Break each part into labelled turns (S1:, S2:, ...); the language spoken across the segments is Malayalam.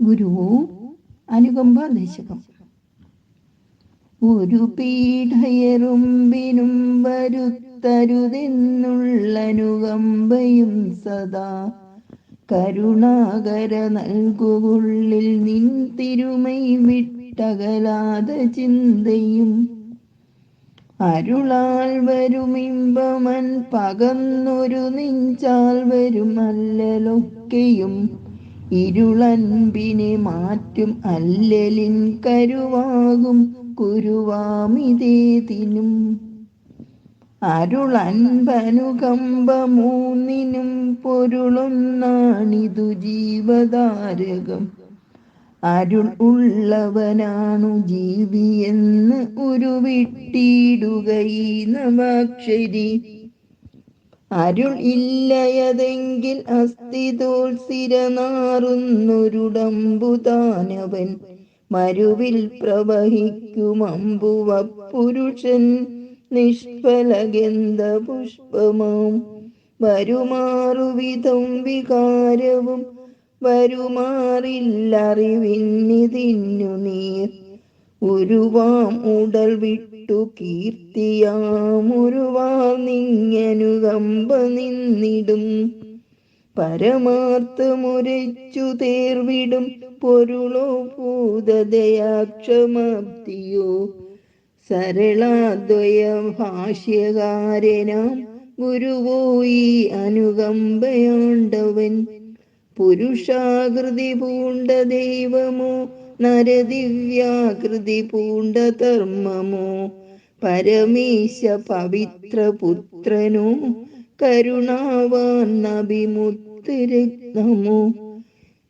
S1: ഗുരു അനുകമ്പ ദശകം. ഒരു പീഠയറുമ്പിനും വരുത്തരുതെന്നുള്ളനുകമ്പയും സദാ കരുണാകര നൽകുള്ളിൽ നിൻ തിരുമൈ വിട്ടകലാത ചിന്തയും അരുളാൽ വരുമിമ്പമൻ പകന്നൊരു നെഞ്ചാൽ വരും അല്ലലൊക്കെയും ഇരുളൻപിനെ മാറ്റും അല്ലലിൻ കരുവാകും കുരുവാമിതേതിനും അരുളൻപനുകമ്പ മൂന്നിനും പൊരുളൊന്നാണിതു ജീവതാരകം. അരുൾ ഉള്ളവനാണു ജീവിയെന്ന് ഉരുവിട്ടിടുകയി നവാക്ഷരി. അരുൾ ഇല്ലയതെങ്കിൽ അസ്ഥിതോത്സിരനാറുന്നൊരുടമ്പുതാനവൻ മരുവിൽ പ്രവഹിക്കുമമ്പുവ പുരുഷൻ നിഷ്ഫലഗന്ധ പുഷ്പമാം. വരുമാറുവിധം വികാരവും വരുമാറില്ലറിവിന്നിതിന്നു നീർ ഉരുവാം ഉടൽ വിട്ടു കീർത്തിയാം. ഉരുവാം നിങ്ങനുകമ്പ നിന്നിടും. പരമാർത്ഥമുരച്ചു തേർവിടും. പൊരുളോ ഭൂതദയാക്ഷമാപ്തിയോ സരളാദ്വയ ഭാഷ്യകാരനാം ഗുരുവോയി അനുകമ്പയാണ്ടവൻ. പുരുഷാകൃതി പൂണ്ട ദൈവമോ നരദിവ്യാകൃതി പൂണ്ട ധർമ്മമോ പരമേശ പവിത്ര പുത്രനോ കരുണാവാൻ നബിമുത്ത് രത്നമോ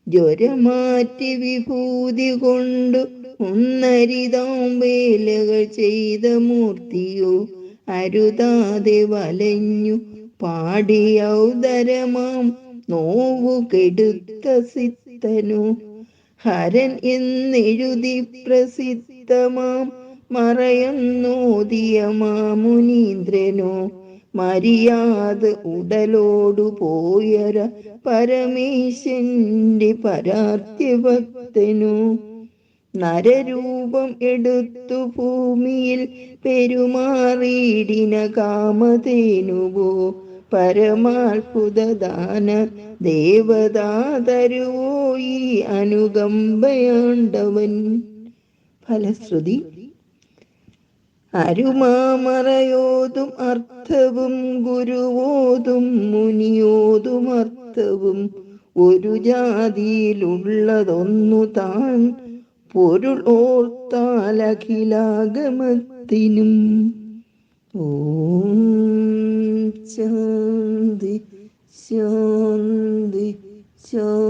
S1: ജ്വരമാറ്റി വിഭൂതി കൊണ്ടു ഒന്നരിതാം വേലകൾ ചെയ്ത മൂർത്തിയോ? അരുതാതെ വലഞ്ഞു പാടിയൗദരമാം നോവു കെടുത്ത സിത്തനു ഹരൻ എന്നെഴുതി പ്രസിദ്ധമാം മറയുന്നോതിയ മാമുനീന്ദ്രനോ. മരിയാത ഉടലോടു പോയര പരമേശന്റെ പരാർത്ഥ്യഭക്തനു. നരരൂപം എടുത്തു ഭൂമിയിൽ പെരുമാറിയിടിന കാമധേനുവോ. പരമാത്ഭുതദാന ദേവതാതരുവോ ഈ അനുകമ്പയാണ്ടവൻ. ഫലശ്രുതി അരുമാമറയോതും അർത്ഥവും ഗുരുവോതും മുനിയോതും അർത്ഥവും ഒരു ജാതിയിലുള്ളതൊന്നു താൻ പൊരുൾ ഓർത്താലഖിലാഗമത്തിനും. ഓം 兄弟兄。